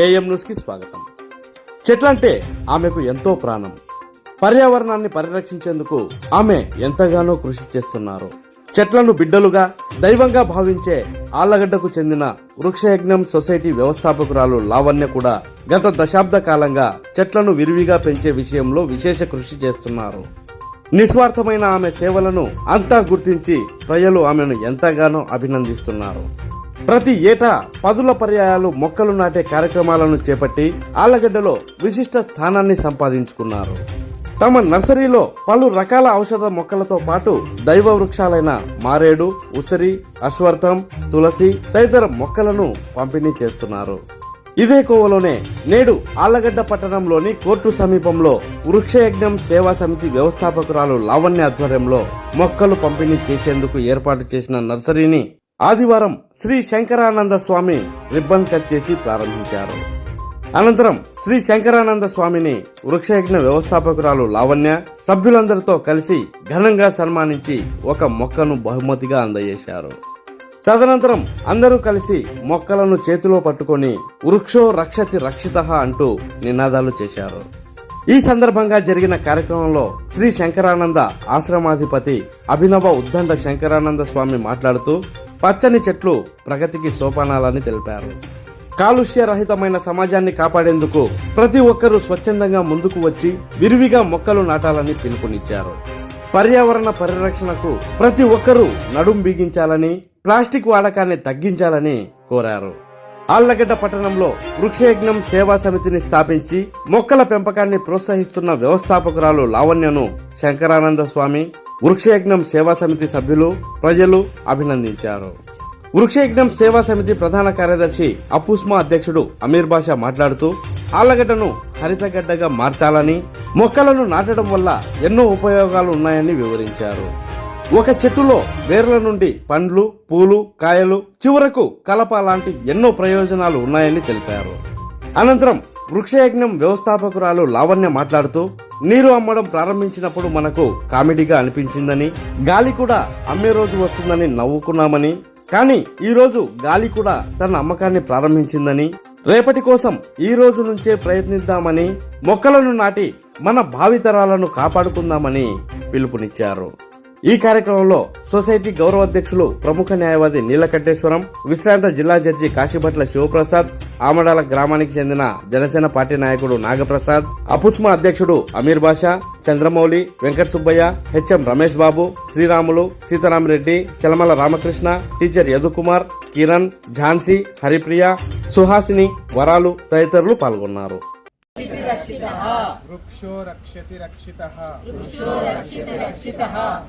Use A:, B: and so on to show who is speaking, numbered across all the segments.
A: AM న్యూస్కి స్వాగతం. చెట్లంటే ఆమెకు ఎంతో ప్రాణం. పర్యావరణాన్ని పరిరక్షించేందుకు ఆమె ఎంతగానో కృషి చేస్తున్నారు. చెట్లను బిడ్డలుగా దైవంగా భావించే ఆళ్ళగడ్డకు చెందిన వృక్షయజ్ఞం సొసైటీ వ్యవస్థాపకురాలు లావణ్య కూడా గత దశాబ్ద కాలంగా చెట్లను విరివిగా పెంచే విషయంలో విశేష కృషి చేస్తున్నారు. నిస్వార్థమైన ఆమె సేవలను అంతా గుర్తించి ప్రజలు ఆమెను ఎంతగానో అభినందిస్తున్నారు. ప్రతి ఏటా పదుల పర్యాయాలు మొక్కలు నాటే కార్యక్రమాలను చేపట్టి ఆళ్ళగడ్డలో విశిష్ట స్థానాన్ని సంపాదించుకున్నారు. తమ నర్సరీలో పలు రకాల ఔషధ మొక్కలతో పాటు దైవ వృక్షాలైన మారేడు ఉసిరి అశ్వర్థం తులసి తదితర మొక్కలను పంపిణీ చేస్తున్నారు. ఇదే కోవలోనే నేడు ఆళ్ళగడ్డ పట్టణంలోని కోర్టు సమీపంలో వృక్షయజ్ఞం సేవా సమితి వ్యవస్థాపకురాలు లావణ్య ఆధ్వర్యంలో మొక్కలు పంపిణీ చేసేందుకు ఏర్పాటు చేసిన నర్సరీని ఆదివారం శ్రీ శంకరానంద స్వామి రిబ్బన్ కట్ చేసి ప్రారంభించారు. అనంతరం శ్రీ శంకరానంద స్వామిని వృక్షయజ్ఞ వ్యవస్థాపకురాలు లావణ్య సభ్యులందరితో కలిసి ఘనంగా సన్మానించి ఒక మొక్కను బహుమతిగా అందజేశారు. తదనంతరం అందరూ కలిసి మొక్కలను చేతిలో పట్టుకొని వృక్షో రక్షతి రక్షిత అంటూ నినాదాలు చేశారు. ఈ సందర్భంగా జరిగిన కార్యక్రమంలో శ్రీ శంకరానంద ఆశ్రమాధిపతి అభినవ ఉద్దండ శంకరానంద స్వామి మాట్లాడుతూ పచ్చని చెట్లు ప్రగతికి సోపానాలని తెలిపారు. కాలుష్య రహితమైన సమాజాన్ని కాపాడేందుకు ప్రతి ఒక్కరూ స్వచ్ఛందంగా ముందుకు వచ్చి విరివిగా మొక్కలు నాటాలని పిలుపునిచ్చారు. పర్యావరణ పరిరక్షణకు ప్రతి ఒక్కరూ నడుం బిగించాలని ప్లాస్టిక్ వాడకాన్ని తగ్గించాలని కోరారు. ఆళ్ళగడ్డ పట్టణంలో వృక్షయజ్ఞం సేవా సమితిని స్థాపించి మొక్కల పెంపకాన్ని ప్రోత్సహిస్తున్న వ్యవస్థాపకురాలు లావణ్యను శంకరానంద స్వామి వృక్షయజ్ఞం సేవా సమితి సభ్యులు ప్రజలు అభినందించారు. వృక్షయజ్ఞం సేవా సమితి ప్రధాన కార్యదర్శి అపుస్మా అధ్యక్షుడు అమీర్ బాషా మాట్లాడుతూ ఆళ్ళగడ్డను హరితగడ్డగా మార్చాలని మొక్కలను నాటడం వల్ల ఎన్నో ఉపయోగాలు ఉన్నాయని వివరించారు. ఒక చెట్టులో వేర్ల నుండి పండ్లు పూలు కాయలు చివరకు కలప లాంటి ఎన్నో ప్రయోజనాలు ఉన్నాయని తెలిపారు. అనంతరం వృక్షయజ్ఞం వ్యవస్థాపకురాలు లావణ్య మాట్లాడుతూ నీరు అమ్మడం ప్రారంభించినప్పుడు మనకు కామెడీగా అనిపించిందని గాలి కూడా అమ్మే రోజు వస్తుందని నవ్వుకున్నామని కానీ ఈ రోజు గాలి కూడా తన అమ్మకాన్ని ప్రారంభించిందని రేపటి కోసం ఈ రోజు నుంచే ప్రయత్నిద్దామని మొక్కలను నాటి మన భావితరాలను కాపాడుకుందామని పిలుపునిచ్చారు. ఈ కార్యక్రమంలో సొసైటీ గౌరవ అధ్యక్షులు ప్రముఖ న్యాయవాది నీలకంఠేశ్వరం విశ్రాంత జిల్లా జడ్జి కాశీభట్ల శివప్రసాద్ ఆమడాల గ్రామానికి చెందిన జనసేన పార్టీ నాయకుడు నాగప్రసాద్ అపుస్మా అధ్యక్షుడు అమీర్ బాషా చంద్రమౌళి వెంకట సుబ్బయ్య హెచ్ఎం రమేష్ బాబు శ్రీరాములు సీతారామరెడ్డి చలమల రామకృష్ణ టీచర్ యదుకుమార్ కిరణ్ ఝాన్సీ హరిప్రియ సుహాసిని వరాలు తదితరులు పాల్గొన్నారు.
B: వృక్షో రక్షతి రక్షిత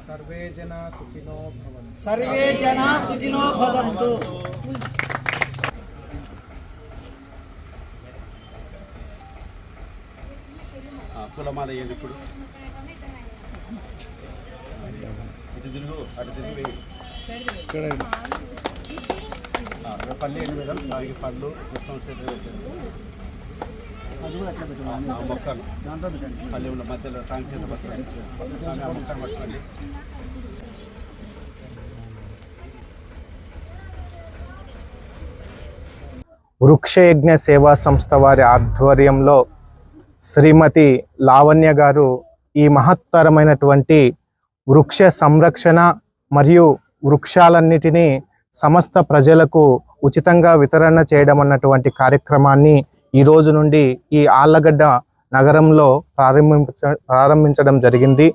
B: సర్వే జనా సుఖినో భవంతు
C: సర్వే జనా సుఖినో భవంతు
D: ఆ, కులమాల ఏంది ఇప్పుడు? ఇటు తిరుగు అటు తిరుగు. పళ్ళు ఏంటి మేడం? ఆ, ఇక పెట్టండి. ఆ, మొక్కలు. ఉన్న మధ్యలో ఆ పట్టుకోండి.
B: వృక్షయజ్ఞ సేవా సంస్థ వారి ఆధ్వర్యంలో శ్రీమతి లావణ్య గారు ఈ మహత్తరమైనటువంటి వృక్ష సంరక్షణ మరియు వృక్షాలన్నిటినీ సమస్త ప్రజలకు ఉచితంగా వితరణ చేయడం అన్నటువంటి కార్యక్రమాన్ని ఈ రోజు నుండి ఈ ఆళ్ళగడ్డ నగరంలో ప్రారంభించ ప్రారంభించడం జరిగింది.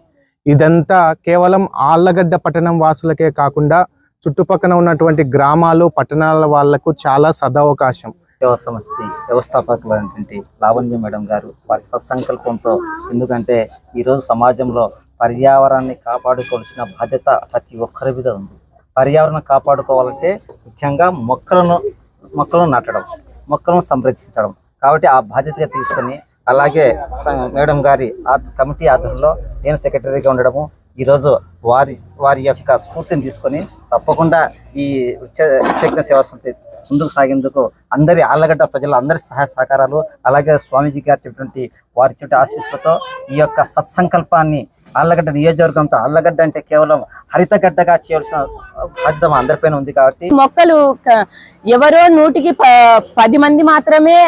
B: ఇదంతా కేవలం ఆళ్ళగడ్డ పట్టణం వాసులకే కాకుండా చుట్టుపక్కల ఉన్నటువంటి గ్రామాలు పట్టణాల వాళ్ళకు చాలా సదవకాశం.
C: సేవా సంస్థ వ్యవస్థాపకులైనటువంటి లావణ్య మేడం గారు వారి సత్సంకల్పంతో ఎందుకంటే ఈరోజు సమాజంలో పర్యావరణాన్ని కాపాడుకోవాల్సిన బాధ్యత ప్రతి ఒక్కరి మీద ఉంది. పర్యావరణం కాపాడుకోవాలంటే ముఖ్యంగా మొక్కలను మొక్కలను నాటడం మొక్కలను సంరక్షించడం కాబట్టి ఆ బాధ్యతగా తీసుకొని అలాగే మేడం గారి ఆ కమిటీ ఆధ్వర్యంలో నేను సెక్రటరీగా ఉండడము ఈరోజు వారి వారి యొక్క స్ఫూర్తిని తీసుకొని తప్పకుండా ఈ విక్షేత్ర సేవా సంస్థ ముందుకు సాగేందుకు అందరి ఆళ్ళగడ్డ ప్రజల అందరి సహాయ సహకారాలు అలాగే స్వామీజీ గారు చెప్పినటువంటి వారి చుట్టూ ఆశీస్సులతో ఈ యొక్క సత్సంకల్పాన్ని ఆళ్ళగడ్డ నియోజకవర్గంతో ఆళ్ళగడ్డ అంటే కేవలం హరితగడ్డగా చేయవలసిన బాధ్యత అందరిపైన ఉంది కాబట్టి
E: మొక్కలు ఎవరో నూటికి ప- పది మంది మాత్రమే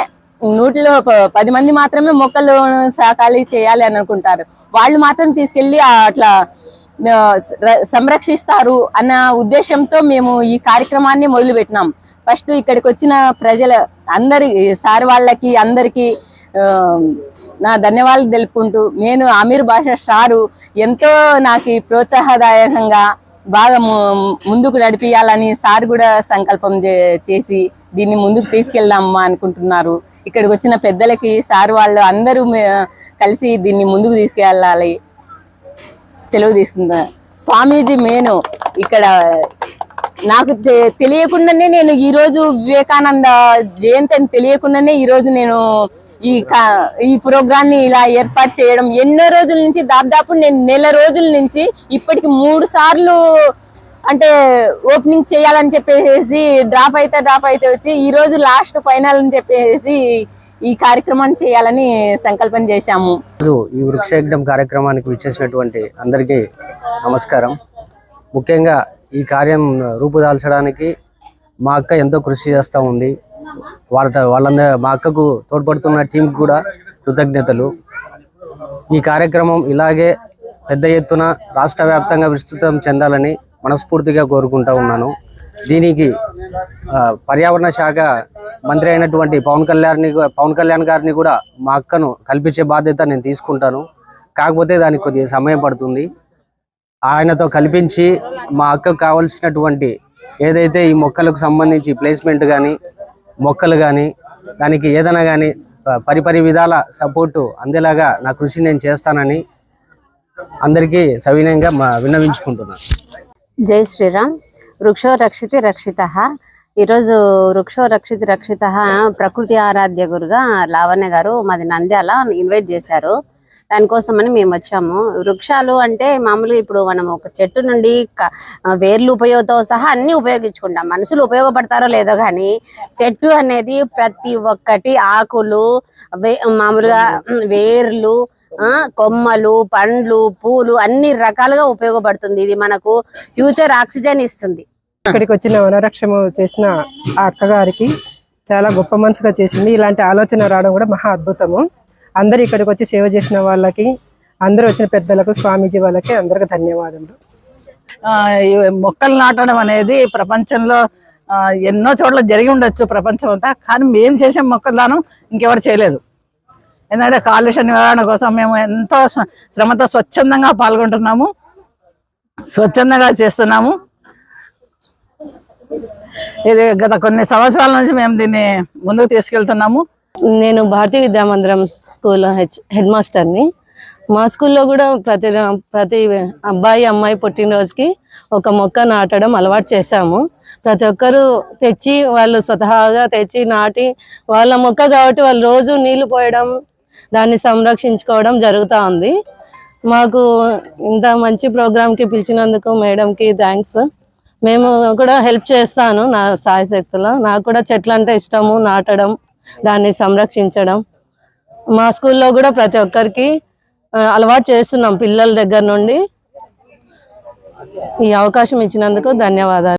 E: నూటిలో ప- పది మంది మాత్రమే మొక్కలు సాకాలి చేయాలి అని అనుకుంటారు. వాళ్ళు మాత్రం తీసుకెళ్ళి అట్లా సంరక్షిస్తారు అన్న ఉద్దేశంతో మేము ఈ కార్యక్రమాన్ని మొదలు పెట్టినాం ఫస్ట్ ఇక్కడికి వచ్చిన ప్రజల అందరి సార్ వాళ్ళకి అందరికీ నా ధన్యవాదాలు తెలుపుకుంటూ నేను అమీర్ భాష షారు ఎంతో నాకు ప్రోత్సాహదాయకంగా బాగా ము- ముందుకు నడిపియాలని సార్ కూడా సంకల్పం చే- చేసి దీన్ని ముందుకు తీసుకెళ్దామా అనుకుంటున్నారు. ఇక్కడికి వచ్చిన పెద్దలకి సార్ వాళ్ళు అందరూ కలిసి దీన్ని ముందుకు తీసుకెళ్ళాలి. సెలవు తీసుకుంటా స్వామీజీ మేను ఇక్కడ నాకు తెలియకుండానే నేను ఈ రోజు వివేకానంద జయంతి అని తెలియకుండానే ఈ రోజు నేను ఈ కా- ఈ ప్రోగ్రామ్ని ఇలా ఏర్పాటు చేయడం. ఎన్నో రోజుల నుంచి దాదాపు నేను నెల రోజుల నుంచి ఇప్పటికి మూడు సార్లు అంటే ఓపెనింగ్ చేయాలని చెప్పేసి డ్రాప్ అయితే డ్రాప్ అయితే వచ్చి ఈ రోజు లాస్ట్ ఫైనల్ అని చెప్పేసి ఈ కార్యక్రమాన్ని చేయాలని సంకల్పం చేశాము.
F: ఈ వృక్షయజ్ఞం కార్యక్రమానికి విచ్చేసినటువంటి అందరికీ నమస్కారం. ముఖ్యంగా ఈ కార్యం రూపుదాల్చడానికి మా అక్క ఎంతో కృషి చేస్తూ ఉంది. వాళ్ళ వాళ్ళందరూ మా అక్కకు తోడ్పడుతున్న టీంకి కూడా కృతజ్ఞతలు. ఈ కార్యక్రమం ఇలాగే పెద్ద ఎత్తున రాష్ట్ర వ్యాప్తంగా విస్తృతం చెందాలని మనస్ఫూర్తిగా కోరుకుంటూ ఉన్నాను. దీనికి పర్యావరణ శాఖ మంత్రి అయినటువంటి పవన్ కళ్యాణ్ని పవన్ కళ్యాణ్ గారిని కూడా మా అక్కను కల్పించే బాధ్యత నేను తీసుకుంటాను. కాకపోతే దానికి కొద్దిగా సమయం పడుతుంది. ఆయనతో కల్పించి మా అక్కకు కావలసినటువంటి ఏదైతే ఈ మొక్కలకు సంబంధించి ప్లేస్మెంట్ కానీ మొక్కలు కానీ దానికి ఏదైనా కానీ పరిపరి విధాల సపోర్టు అందేలాగా నా కృషి నేను చేస్తానని అందరికీ సవినయంగా మా విన్నవించుకుంటున్నాను.
G: జై శ్రీరామ్. వృక్షో రక్షితి. రక్షిత ఈరోజు వృక్షో రక్షితి రక్షిత ప్రకృతి ఆరాధ్య గురుగా లావణ్య గారు మాది నంద్యాల ఇన్వైట్ చేశారు. దానికోసమని మేము వచ్చాము. వృక్షాలు అంటే మామూలుగా ఇప్పుడు మనం ఒక చెట్టు నుండి వేర్లు ఉపయోగంతో సహా అన్ని ఉపయోగించుకుంటాం. మనుషులు ఉపయోగపడతారో లేదో కానీ చెట్టు అనేది ప్రతి ఒక్కటి ఆకులు మామూలుగా వేర్లు ఆ, కొమ్మలు పండ్లు పూలు అన్ని రకాలుగా ఉపయోగపడుతుంది. ఇది మనకు ఫ్యూచర్ ఆక్సిజన్ ఇస్తుంది.
H: ఇక్కడికి వచ్చిన వనరక్షము చేసిన ఆ అక్కగారికి చాలా గొప్ప మనసుగా చేసింది. ఇలాంటి ఆలోచన రావడం కూడా మహా అద్భుతము. అందరు ఇక్కడికి వచ్చి సేవ చేసిన వాళ్ళకి అందరూ వచ్చిన పెద్దలకు స్వామీజీ వాళ్ళకి అందరికి
I: ధన్యవాదాలు మొక్కలు నాటడం అనేది ప్రపంచంలో ఎన్నో చోట్ల జరిగి ఉండొచ్చు ప్రపంచం అంతా కానీ మేము చేసే మొక్కలు దానం ఇంకెవరు చేయలేదు. ఎందుకంటే కాలుష్య నివారణ కోసం మేము ఎంతో శ్రమతో స్వచ్ఛందంగా పాల్గొంటున్నాము. స్వచ్ఛందంగా చేస్తున్నాము. ఇది గత కొన్ని సంవత్సరాల నుంచి మేము దీన్ని ముందుకు తీసుకెళ్తున్నాము.
J: నేను Bharatiya Vidyamandiram school H head మాస్టర్ని. మా స్కూల్లో కూడా ప్రతి ప్రతి అబ్బాయి అమ్మాయి పుట్టినరోజుకి ఒక మొక్క నాటడం అలవాటు చేశాము. ప్రతి ఒక్కరూ తెచ్చి వాళ్ళు స్వతహాగా తెచ్చి నాటి వాళ్ళ మొక్క కాబట్టి వాళ్ళు రోజు నీళ్ళు పోయడం దాన్ని సంరక్షించుకోవడం జరుగుతూ ఉంది. మాకు ఇంత మంచి ప్రోగ్రామ్కి పిలిచినందుకు మేడంకి థ్యాంక్స్. మేము కూడా హెల్ప్ చేస్తాను నా సాయశక్తుల. నాకు కూడా చెట్లు అంటే ఇష్టము నాటడం. దాన్ని సంరక్షించడం. మా స్కూల్లో కూడా ప్రతి ఒక్కరికి అలవాటు చేస్తున్నాం పిల్లల దగ్గర నుండి. ఈ అవకాశం ఇచ్చినందుకు ధన్యవాదాలు.